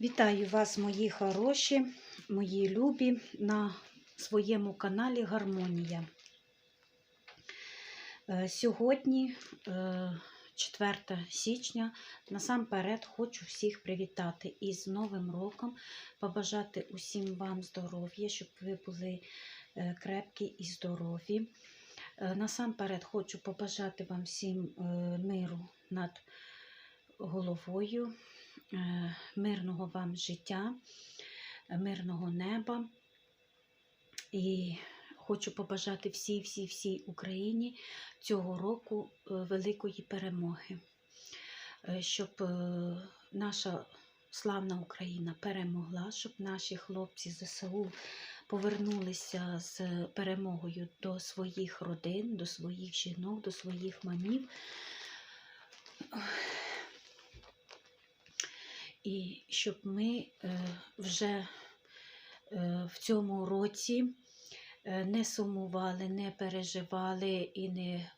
Вітаю вас, мої хороші, мої любі, на своєму каналі Гармонія. Е, Сьогодні, е, 4 січня, насамперед хочу всіх привітати із Новим роком, побажати усім вам здоров'я, щоб ви були е, крепкі і здорові. Е, Насамперед хочу побажати вам всім е, миру над головою, е, мирного вам життя, е, мирного неба. І хочу побажати всій, всій, всій Україні цього року е, великої перемоги, Е, щоб е, наша славна Україна перемогла, щоб наші хлопці ЗСУ повернулися з перемогою до своїх родин, до своїх жінок, до своїх мамів. І щоб ми е, вже е, в цьому році е, не сумували, не переживали і не,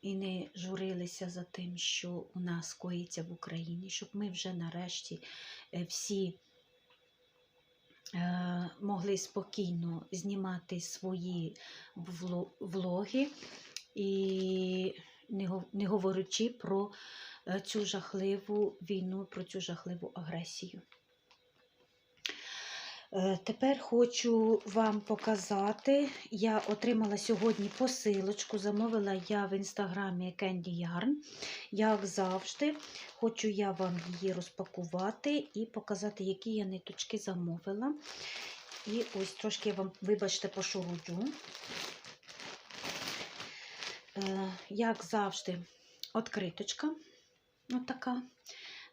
і не журилися за тим, що у нас коїться в Україні, щоб ми вже нарешті всі могли спокійно знімати свої влоги і не, говорячи про цю жахливу війну, про цю жахливу агресію. Е, Тепер хочу вам показати. Я отримала сьогодні посилочку, замовила я в інстаграмі Candy Yarn. Як завжди, хочу я вам її розпакувати і показати, які я ниточки замовила. І ось трошки я вам, вибачте, пошурудю. Е, Як завжди, откриточка. Отака.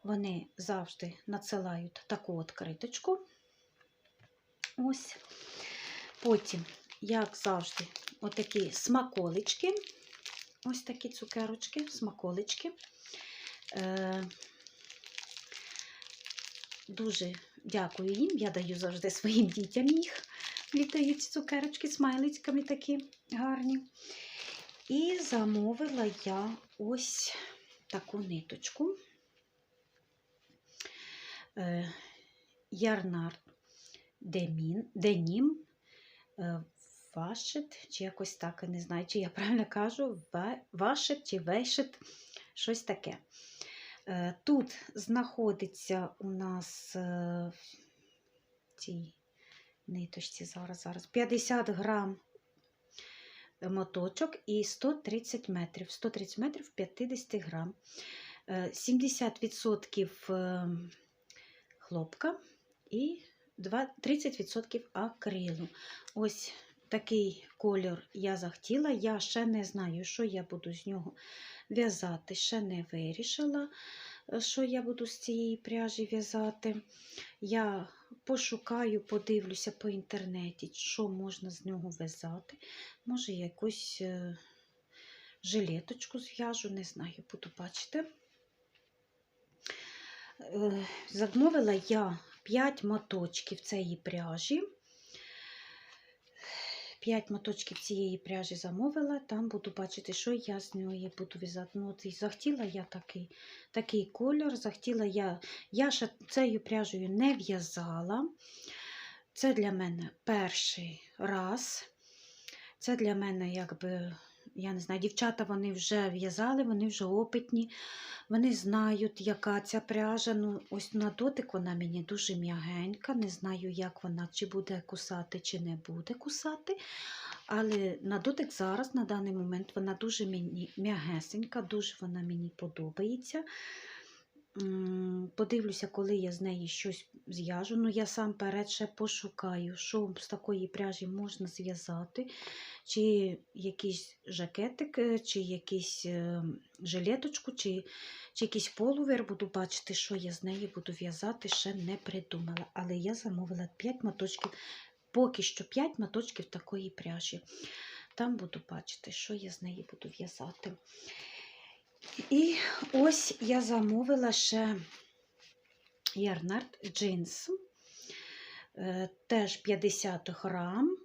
Вони завжди надсилають таку откриточку. Ось. Потім, як завжди, отакі смаколички. Ось такі цукерочки, смаколички. Е, дуже дякую їм. Я даю завжди своїм дітям їх. Ці цукерочки смайлицьками такі гарні. І замовила я ось таку ниточку. Е, Ярнар Денім е, Вашет, чи якось так, я не знаю, чи я правильно кажу, Ва- Вашет чи Вешет, щось таке. Е, Тут знаходиться у нас в цій ниточці зараз, зараз 50 грам моточок і 130 метрів. 130 метрів 50 грам. Е, 70% е, хлопка і 30% акрилу. Ось такий кольор я захотіла. Я ще не знаю, що я буду з нього в'язати. Ще не вирішила, е, що я буду з цієї пряжі в'язати. Я пошукаю, подивлюся по інтернеті, що можна з нього в'язати. Може, якусь е, жилеточку зв'яжу, не знаю, буду бачити. Е, Замовила я 5 моточків цієї пряжі. 5 моточків цієї пряжі замовила, там буду бачити, що я з нею буду в'язати. Ну, от і захотіла я такий, такий кольор, захотіла я, я ще цією пряжею не в'язала. Це для мене перший раз. Це для мене, якби, я не знаю, дівчата вони вже в'язали, вони вже опитні, вони знають, яка ця пряжа. Ну, ось на дотик вона мені дуже м'ягенька. Не знаю, як вона, чи буде кусати, чи не буде кусати. Але на дотик зараз, на даний момент, вона дуже мені м'ягесенька, дуже вона мені подобається. Подивлюся, коли я з неї щось зв'яжу. Ну, я сам перед ще пошукаю, що з такої пряжі можна зв'язати. Чи якийсь жакетик, е, чи якийсь е, жилеточку, чи, чи якийсь полувер. Буду бачити, що я з неї буду в'язати, ще не придумала. Але я замовила 5 моточків, поки що 5 моточків такої пряжі. Там буду бачити, що я з неї буду в'язати. І ось я замовила ще ярнард джинс. Е, Теж 50 грам,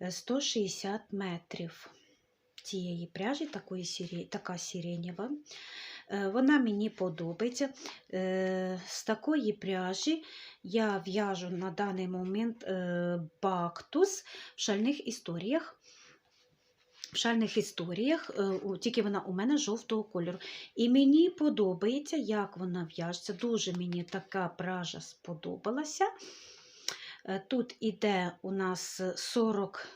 е, 160 метрів цієї пряжі, такої сірі, така сиренєва. Е, Вона мені подобається. Е, З такої пряжі я в'яжу на даний момент е, бактус в шальних історіях. Шальних історіях, е, тільки вона у мене жовтого кольору. І мені подобається, як вона в'яжеться. Дуже мені така пряжа сподобалася. Е, Тут іде у нас 40,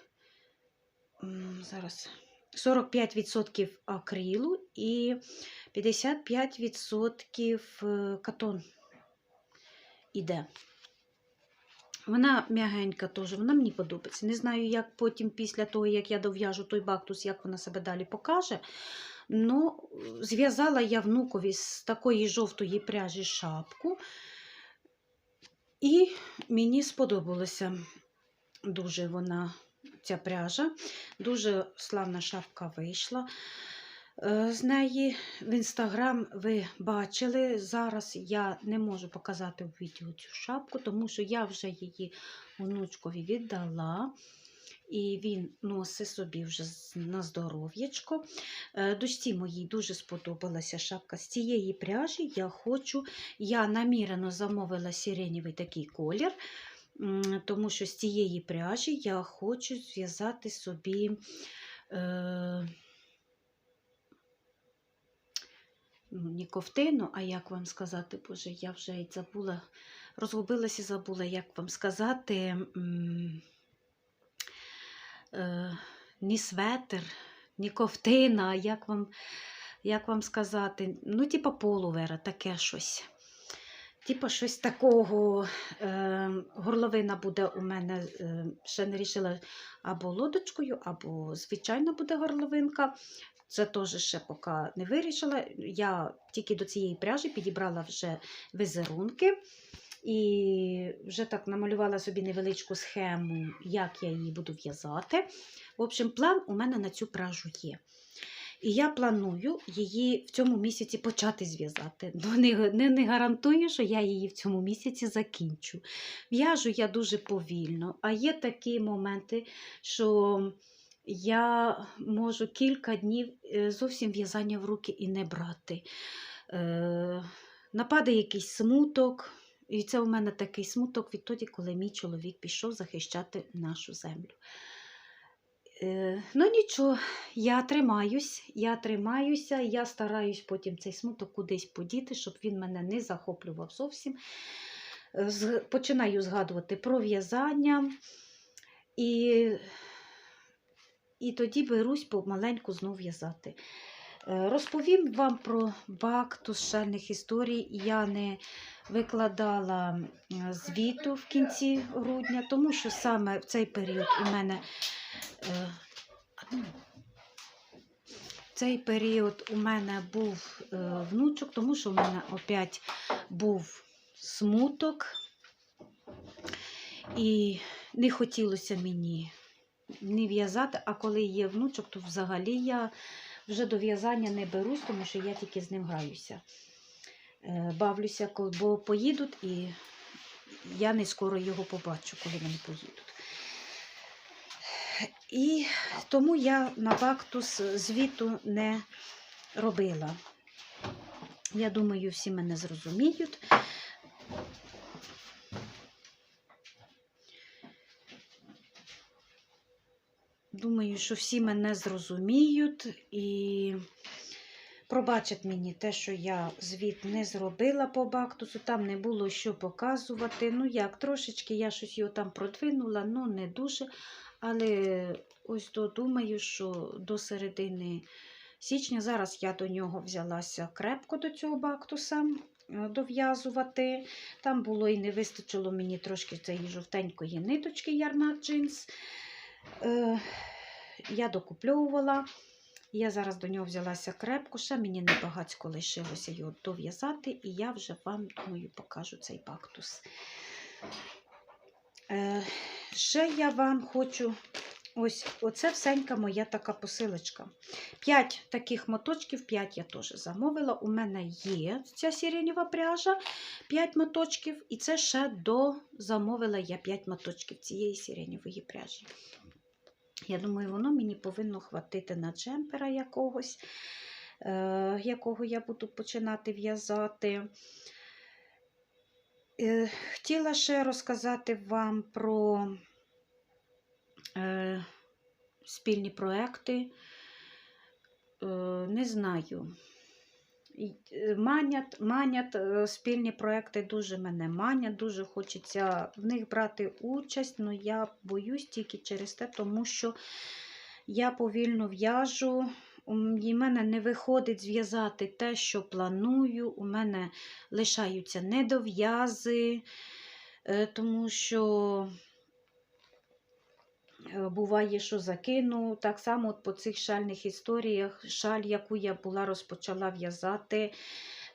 зараз, 45% акрилу і 55% е, катон іде. Вона м'ягенька теж, вона мені подобається. Не знаю, як потім, після того, як я дов'яжу той бактус, як вона себе далі покаже. Ну, зв'язала я внукові з такої жовтої пряжі шапку. І мені сподобалася дуже вона, ця пряжа. Дуже славна шапка вийшла. Е, З неї в інстаграм ви бачили. Зараз я не можу показати в відео цю шапку, тому що я вже її онучкові віддала. І він носить собі вже на здоров'ячко. Е, Дочці моїй дуже сподобалася шапка з цієї пряжі. Я хочу, я намірено замовила сиренєвий такий колір, тому що з цієї пряжі я хочу зв'язати собі. Е, ну, не ковтину, а як вам сказати, боже, я вже й забула, розгубилася і забула, як вам сказати. Е, ні светр, ні ковтина, як вам, як вам сказати, ну, типа полувера, таке щось. Типа щось такого. Е, горловина буде у мене, е, ще не рішила або лодочкою, або звичайна буде горловинка. Це теж ще поки не вирішила. Я тільки до цієї пряжі підібрала вже візерунки. І вже так намалювала собі невеличку схему, як я її буду в'язати. В общем, план у мене на цю пряжу є. І я планую її в цьому місяці почати зв'язати. Ну, не, не, не гарантую, що я її в цьому місяці закінчу. В'яжу я дуже повільно, а є такі моменти, що я можу кілька днів е, зовсім в'язання в руки і не брати. Е, нападає якийсь смуток. І це у мене такий смуток відтоді, коли мій чоловік пішов захищати нашу землю. Е, ну нічого, я тримаюсь, я тримаюся, я стараюсь потім цей смуток кудись подіти, щоб він мене не захоплював зовсім. Починаю згадувати про в'язання. І, і тоді берусь помаленьку знов в'язати. Е, Розповім вам про бактус шальних історій. Я не викладала звіту в кінці грудня, тому що саме в цей період у мене е, ну, цей період у мене був е, внучок, тому що в мене опять був смуток, і не хотілося мені не в'язати, а коли є внучок, то взагалі я вже до в'язання не берусь, тому що я тільки з ним граюся. Е, Бавлюся, бо поїдуть, і я не скоро його побачу, коли вони поїдуть. І тому я на бактус звіту не робила. Я думаю, всі мене зрозуміють. Думаю, що всі мене зрозуміють і пробачать мені те, що я звіт не зробила по бактусу, там не було що показувати. Ну як, трошечки я щось його там продвинула, ну не дуже. Але ось то думаю, що до середини січня зараз я до нього взялася крепко до цього бактуса е, дов'язувати. Там було і не вистачило мені трошки цієї жовтенької ниточки ярна джинс. Я докупльовувала. Я зараз до нього взялася крепко, ще мені небагацько лишилося його дов'язати, і я вже вам, думаю, покажу цей бактус. Е, ще я вам хочу. Ось оце всенька моя така посилочка. П'ять таких моточків, п'ять я теж замовила. У мене є ця сиренєва пряжа, 5 моточків, і це ще до замовила я 5 моточків цієї сиренєвої пряжі. Я думаю, воно мені повинно хватити на джемпера якогось. е, якого я буду починати в'язати. Е, Хотіла ще розказати вам про е, спільні проекти. Не знаю. І, е, Манять, манять е, спільні проекти дуже мене манять, дуже хочеться в них брати участь, але я боюсь тільки через те, тому що я повільно в'яжу. У мене не виходить зв'язати те, що планую. У мене лишаються недов'язи, е, тому що буває, що закину. Так само от по цих шальних історіях, шаль, яку я була розпочала в'язати.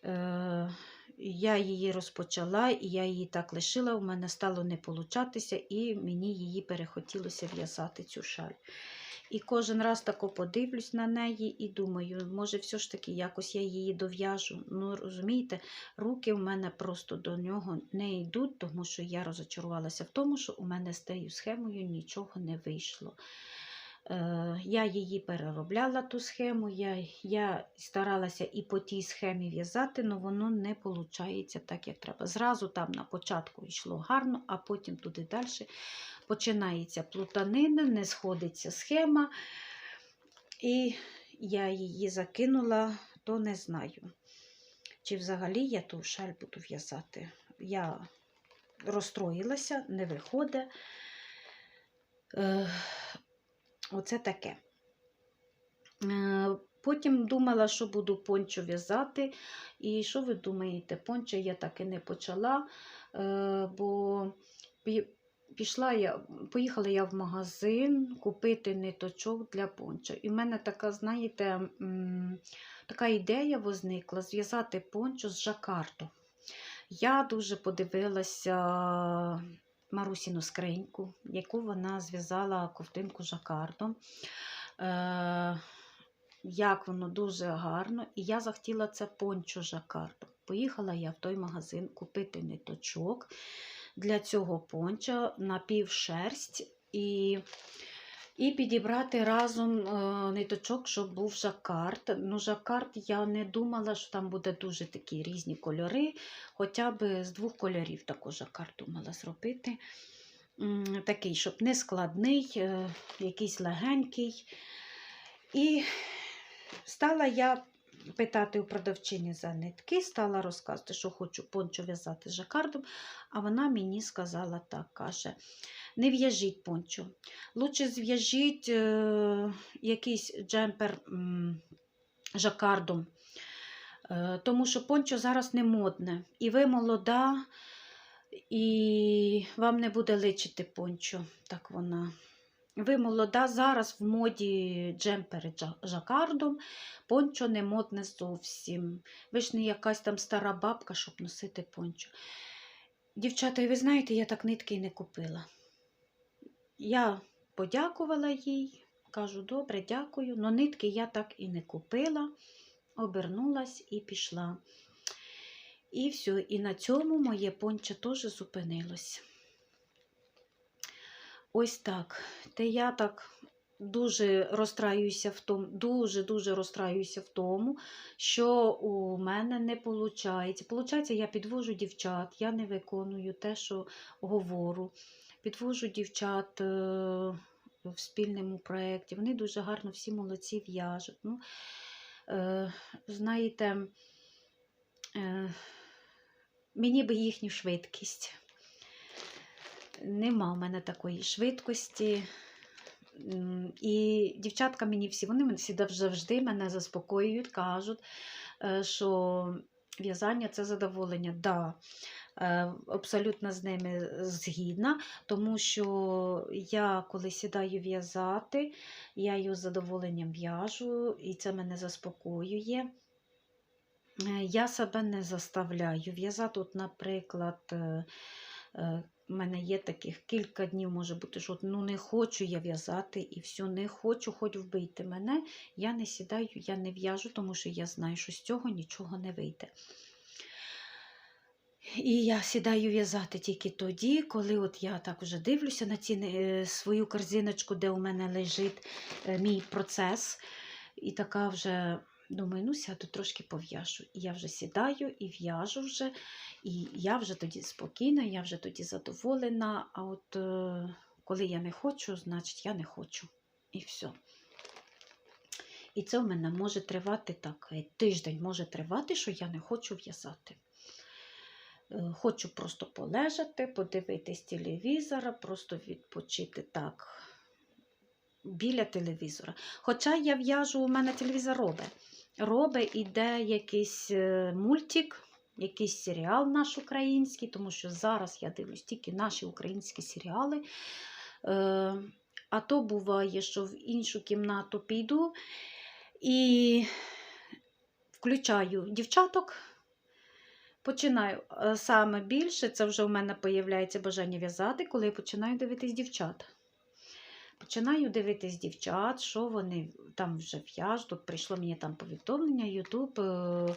е, Я її розпочала, і я її так лишила, у мене стало не получатися, і мені її перехотілося в'язати цю шаль. І кожен раз тако подивлюсь на неї і думаю, може, все ж таки якось я її дов'яжу. Ну, розумієте, руки в мене просто до нього не йдуть, тому що я розочарувалася в тому, що у мене з тією схемою нічого не вийшло. Е, я її переробляла ту схему, я, я старалася і по тій схемі в'язати, але воно не виходить так, як треба. Зразу там на початку йшло гарно, а потім туди далі починається плутанина, не сходиться схема, і я її закинула, то не знаю. Чи взагалі я ту шаль буду в'язати. Я розстроїлася, не виходить. Оце таке. Е, Потім думала, що буду пончо в'язати. І що ви думаєте, пончо я так і не почала, е, бо пішла я, поїхала я в магазин купити ниточок для пончо. І в мене така, знаєте, така ідея возникла зв'язати пончо з жакарду. Я дуже подивилася Марусіну скриньку, яку вона зв'язала ковтинку жакардом. Е, як воно дуже гарно, і я захотіла це пончо жакардом. Поїхала я в той магазин купити ниточок для цього понча напівшерсть і, і підібрати разом е, ниточок, щоб був жакард. Ну, жакард я не думала, що там буде дуже такі різні кольори, хоча б з двох кольорів також жакард думала зробити. Такий, щоб не складний, е, якийсь легенький. І стала я питати у продавчині за нитки, стала розказувати, що хочу пончо в'язати жакардом, а вона мені сказала так, каже, не в'яжіть пончо. Лучше зв'яжіть е, якийсь джемпер м, жакардом, е, тому що пончо зараз не модне. І ви молода, і вам не буде личити пончо. Так вона. Ви молода, зараз в моді джемпери жакардом, пончо не модне зовсім. Ви ж не якась там стара бабка, щоб носити пончо. Дівчата, ви знаєте, я так нитки і не купила. Я подякувала їй, кажу, добре, дякую, але нитки я так і не купила, обернулась і пішла. І все, і на цьому моє пончо теж зупинилось. Ось так. Та я так дуже розстраююся в тому, дуже-дуже розстраююся в тому, що у мене не виходить. Получається, я підвожу дівчат, я не виконую те, що говорю. Підвожу дівчат е, в спільному проєкті. Вони дуже гарно всі молодці в'яжуть. Ну, е, знаєте, е, мені би їхню швидкість. Нема в мене такої швидкості. І дівчатка мені всі, вони завжди мене заспокоюють, кажуть, що в'язання це задоволення. Да, абсолютно з ними згідна, тому що я, коли сідаю в'язати, я її з задоволенням в'яжу, і це мене заспокоює. Е, Я себе не заставляю в'язати. От, наприклад, е, е, у мене є таких кілька днів, може бути, що ну не хочу я в'язати і все, не хочу, хоч вбийте мене. Я не сідаю, я не в'яжу, тому що я знаю, що з цього нічого не вийде. І я сідаю в'язати тільки тоді, коли от я так вже дивлюся на ці е, свою корзиночку, де у мене лежить е, мій процес. І така вже думаю, ну сяду трошки пов'яжу. І я вже сідаю і в'яжу вже, і я вже тоді спокійна, я вже тоді задоволена. А от е, коли я не хочу, значить я не хочу. І все. І це в мене може тривати так. Тиждень може тривати, що я не хочу в'язати. Е, Хочу просто полежати, подивитись телевізора, просто відпочити так біля телевізора. Хоча я в'яжу, у мене телевізор робить. Робить, іде якийсь е, мультик, якийсь серіал наш український, тому що зараз я дивлюсь тільки наші українські серіали. Е, а то буває, що в іншу кімнату піду і включаю дівчаток. Починаю е, саме більше, це вже в мене появляється бажання в'язати, коли я починаю дивитись дівчат. Починаю дивитись дівчат, що вони там вже в'яжуть. Тут прийшло мені там повідомлення, Ютуб, е,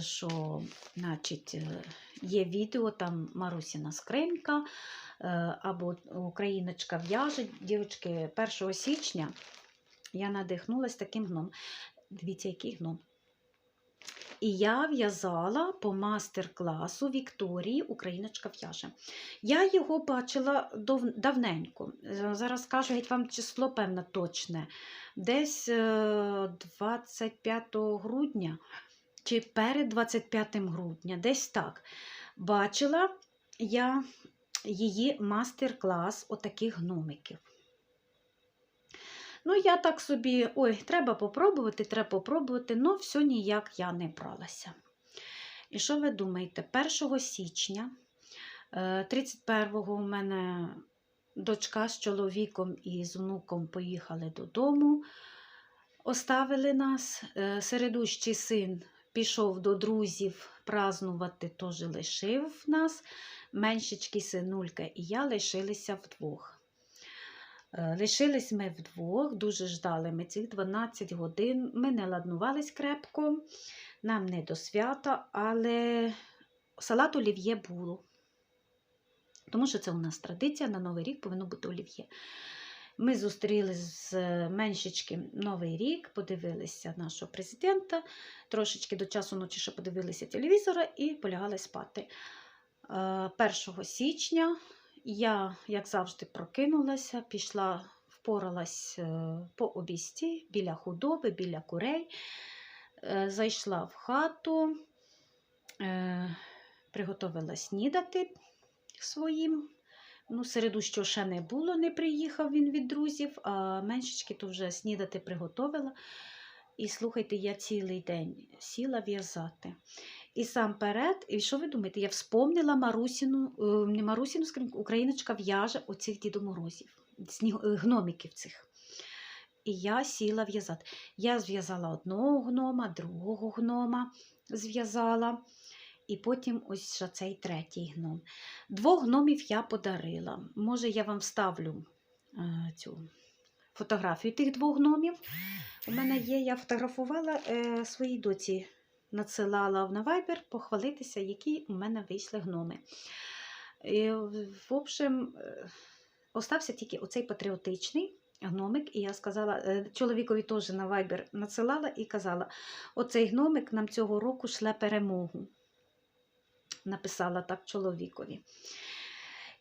що значить, е, є відео, там Марусіна скринька або Україночка в'яже. Дівчатки, 1 січня я надихнулася таким гном. Дивіться, який гном. І я в'язала по мастер-класу Вікторії Україночка в'яже. Я його бачила давненько. Е, Зараз скажу геть вам число, певне, точне. Десь е, 25 грудня чи перед 25 грудня, десь так. Бачила я її мастер-клас отаких гномиків. Ну, я так собі, ой, треба попробувати, треба попробувати, але все ніяк я не бралася. І що ви думаєте, 1 січня, е, 31-го у мене дочка з чоловіком і з внуком поїхали додому, оставили нас. Е, Середущий син пішов до друзів празнувати, теж лишив нас. Меншечки синулька і я лишилися вдвох. Е, Лишились ми вдвох, дуже ждали ми цих 12 годин. Ми не ладнувались крепко, нам не до свята, але салат олів'є було. Тому що це у нас традиція, на Новий рік повинно бути олів'є. Ми зустріли з меншечки Новий рік, подивилися нашого президента, трошечки до часу ночі ще подивилися телевізора і полягали спати. Е, 1 січня я, як завжди, прокинулася, пішла, впоралась е, по обісті біля худоби, біля курей, Е, зайшла в хату, е, приготувала снідати своїм. Ну, середу, що ще не було, не приїхав він від друзів, а меншечки то вже снідати приготувала. І слухайте, я цілий день сіла в'язати. І сам перед, і що ви думаєте, я вспомнила Марусіну, е, не Марусіну скриньку, Україночка в'яже оцих дідоморозів, е, гномиків цих. І я сіла в'язати. Я зв'язала одного гнома, другого гнома зв'язала. І потім ось цей третій гном. Двох гномів я подарила. Може, я вам вставлю е, цю фотографію тих двох гномів. У мене є, я фотографувала своїй доці, надсилала на Viber похвалитися, які у мене вийшли гноми. І, в общем, е, остався тільки оцей патріотичний гномик, і я сказала, е, чоловікові теж на Viber надсилала і казала: оцей гномик нам цього року шле перемогу. Написала так чоловікові.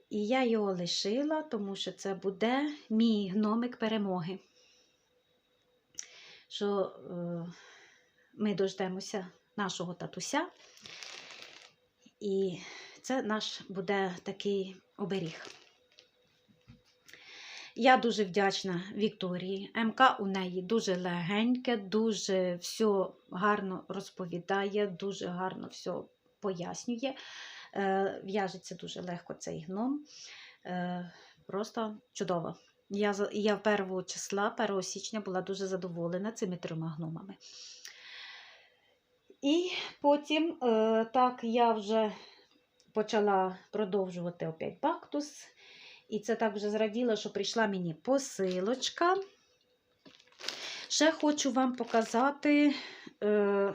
І я його лишила, тому що це буде мій гномик перемоги. Що е, ми дождемося нашого татуся, і це наш буде такий оберіг. Я дуже вдячна Вікторії. МК у неї дуже легеньке, дуже все гарно розповідає, дуже гарно все пояснює. Е, В'яжеться дуже легко цей гном. Е, Просто чудово. Я, я 1 числа, 1 січня була дуже задоволена цими трьома гномами. І потім, е, так, я вже почала продовжувати опять бактус. І це так вже зраділа, що прийшла мені посилочка. Ще хочу вам показати е,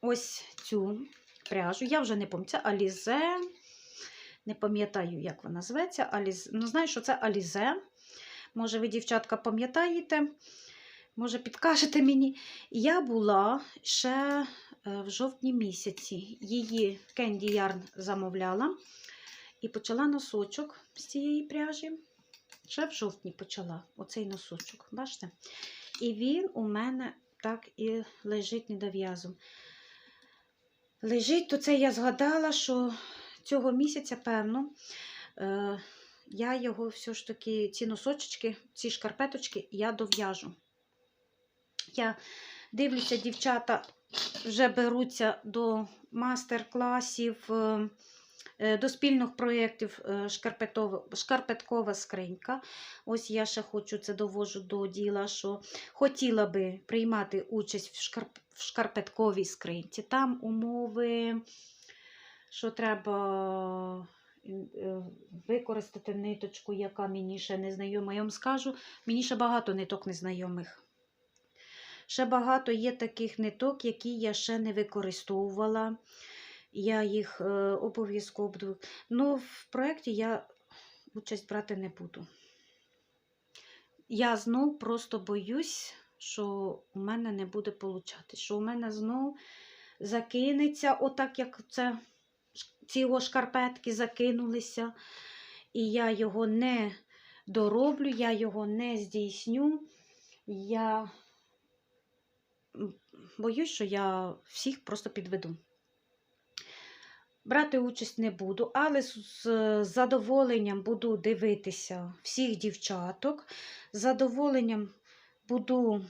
ось цю пряжу. Я вже не пам'ятаю, Алізе. Не пам'ятаю, як вона зветься. Аліз... Ну, знаю, що це Алізе. Може, ви, дівчатка, пам'ятаєте. Може, підкажете мені? Я була ще е, в жовтні місяці. Її Candy Yarn замовляла і почала носочок з цієї пряжі. Ще в жовтні почала оцей носочок. Бачите? І він у мене так і лежить недов'язом. Лежить, то це я згадала, що цього місяця, певно, е, я його все ж таки, ці носочки, ці шкарпеточки я дов'яжу. Я дивлюся, дівчата вже беруться до мастер-класів, е, е, до спільних проєктів е, шкарпеткова скринька. Ось я ще хочу це довожу до діла, що хотіла би приймати участь в, шкарп, в шкарпетковій скриньці. Там умови, що треба використати ниточку, яка мені ще не знайома. Я вам скажу, мені ще багато ниток незнайомих. Ще багато є таких ниток, які я ще не використовувала. Я їх е, обов'язково буду. Ну, в проєкті я участь брати не буду. Я знов просто боюсь, що у мене не буде получати, що у мене знов закинеться, отак як це, ці його шкарпетки закинулися, і я його не дороблю, я його не здійсню. Я боюсь, що я всіх просто підведу. Брати участь не буду, але з задоволенням буду дивитися всіх дівчаток, з задоволенням буду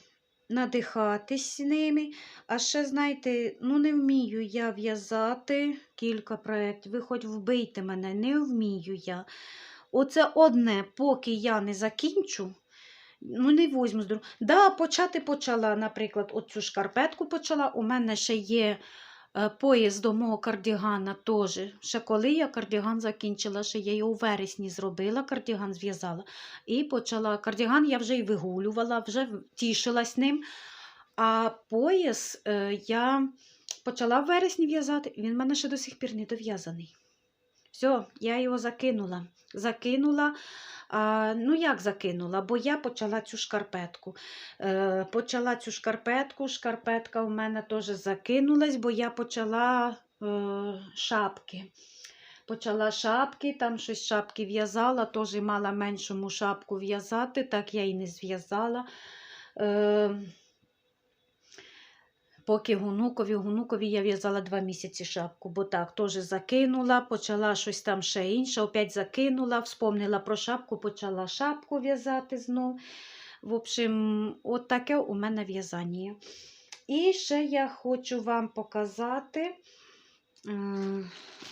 надихатись ними. А ще, знаєте, ну не вмію я в'язати кілька проєктів. Ви хоч вбийте мене, не вмію я. Оце одне, поки я не закінчу, ну не возьму здоров. Да, почати почала, наприклад, оцю шкарпетку почала. У мене ще є е, пояс до мого кардігана теж. Ще коли я кардіган закінчила, ще я його у вересні зробила, кардіган зв'язала. І почала кардіган я вже й вигулювала, вже тішилась ним. А пояс е, я почала в вересні в'язати, він в мене ще до сих пір не дов'язаний. Все, я його закинула. Закинула. А, ну, як закинула? Бо я почала цю шкарпетку. Е, почала цю шкарпетку, шкарпетка у мене теж закинулась, бо я почала е, шапки. Почала шапки, там щось шапки в'язала, теж мала меншому шапку в'язати, так я і не зв'язала. Е, Поки гунукові, гунукові я в'язала два місяці шапку, бо так теж закинула, почала щось там ще інше, опять закинула, вспомнила про шапку, почала шапку в'язати знов. В общем, от таке у мене в'язання. І ще я хочу вам показати е,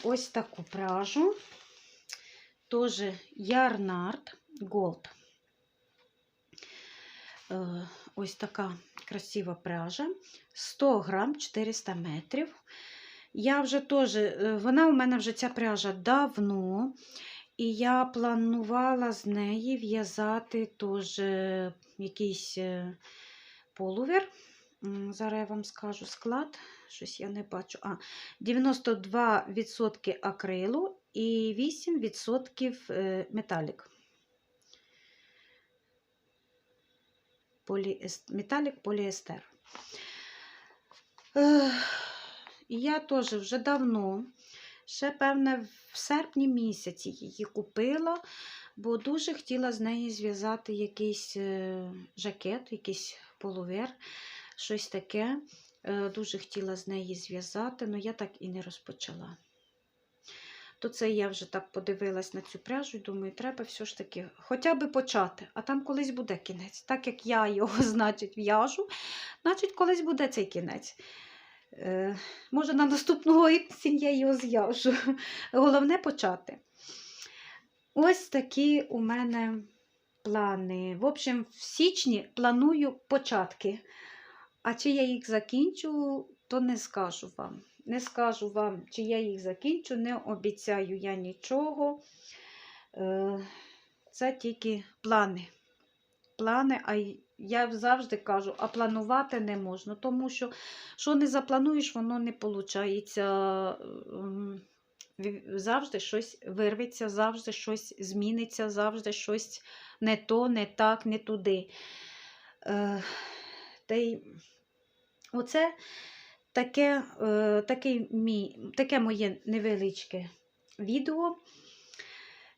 ось таку пряжу. Теж Ярнард Gold. Ось така красива пряжа. 100 грам 400 метрів. Я вже теж, е, вона у мене вже ця пряжа давно. І я планувала з неї в'язати теж е, якийсь е, полувер. Зараз я вам скажу склад, щось я не бачу. А, 92% акрилу і 8% е, металік. Поліест... Металік поліестер. Я теж вже давно, ще, певне, в серпні місяці її купила, бо дуже хотіла з неї зв'язати якийсь е, жакет, якийсь полувер, щось таке. Е, Дуже хотіла з неї зв'язати, але я так і не розпочала. То це я вже так подивилась на цю пряжу і думаю, треба все ж таки хоча б почати, а там колись буде кінець. Так як я його, значить, в'яжу, значить, колись буде цей кінець. Е, може, на наступного осінь я його зв'яжу. Головне почати. Ось такі у мене плани. В общем, в січні планую початки. А чи я їх закінчу, то не скажу вам. Не скажу вам, чи я їх закінчу, не обіцяю я нічого. Е, Це тільки плани. Плани, а я завжди кажу, а планувати не можна, тому що що не заплануєш, воно не виходить. Завжди щось вирветься, завжди щось зміниться, завжди щось не то, не так, не туди. Е, Та й оце таке, е, такий мій, таке моє невеличке відео.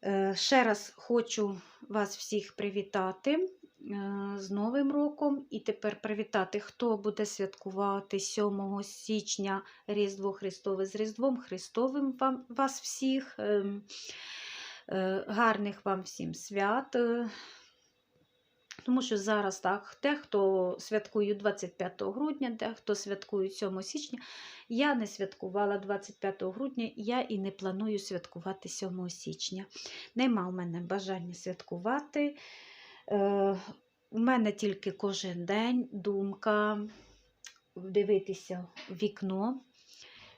Е, Ще раз хочу вас всіх привітати е, з Новим роком. І тепер привітати, хто буде святкувати 7 січня Різдво Христове з Різдвом Христовим вам, вас всіх. Ем, Гарних вам всім свят. Тому що зараз так, дехто святкує 25 грудня, дехто святкує 7 січня. Я не святкувала 25 грудня, я і не планую святкувати 7 січня. Нема в мене бажання святкувати. Е, у мене тільки кожен день думка дивитися в вікно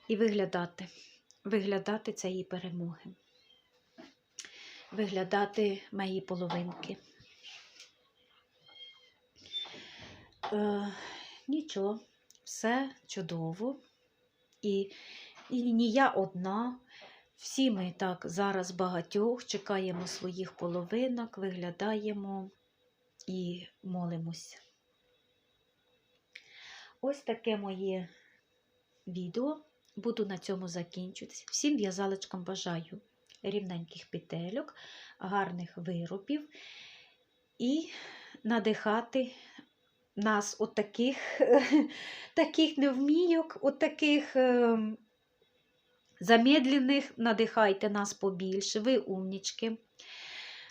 і виглядати, виглядати цієї перемоги, виглядати мої половинки. Е, нічого, все чудово. І, і не я одна. Всі ми так зараз багатьох чекаємо своїх половинок, виглядаємо і молимося. Ось таке моє відео. Буду на цьому закінчуватися. Всім в'язалочкам бажаю рівненьких петельок, гарних виробів і надихати нас от таких, таких невмійок, от таких ем, замедлених, надихайте нас побільше, ви умнічки.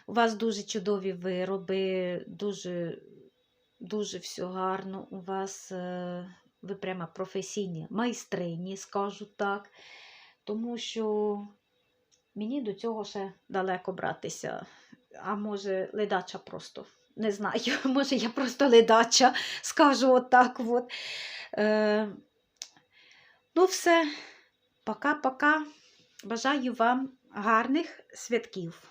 У вас дуже чудові вироби, дуже, дуже все гарно. У вас е, ви прямо професійні майстрині, скажу так. Тому що мені до цього ще далеко братися. А може, ледача просто. Не знаю, може, я просто ледача, скажу отак. От. Е, ну, все, пока-пока. Бажаю вам гарних святків.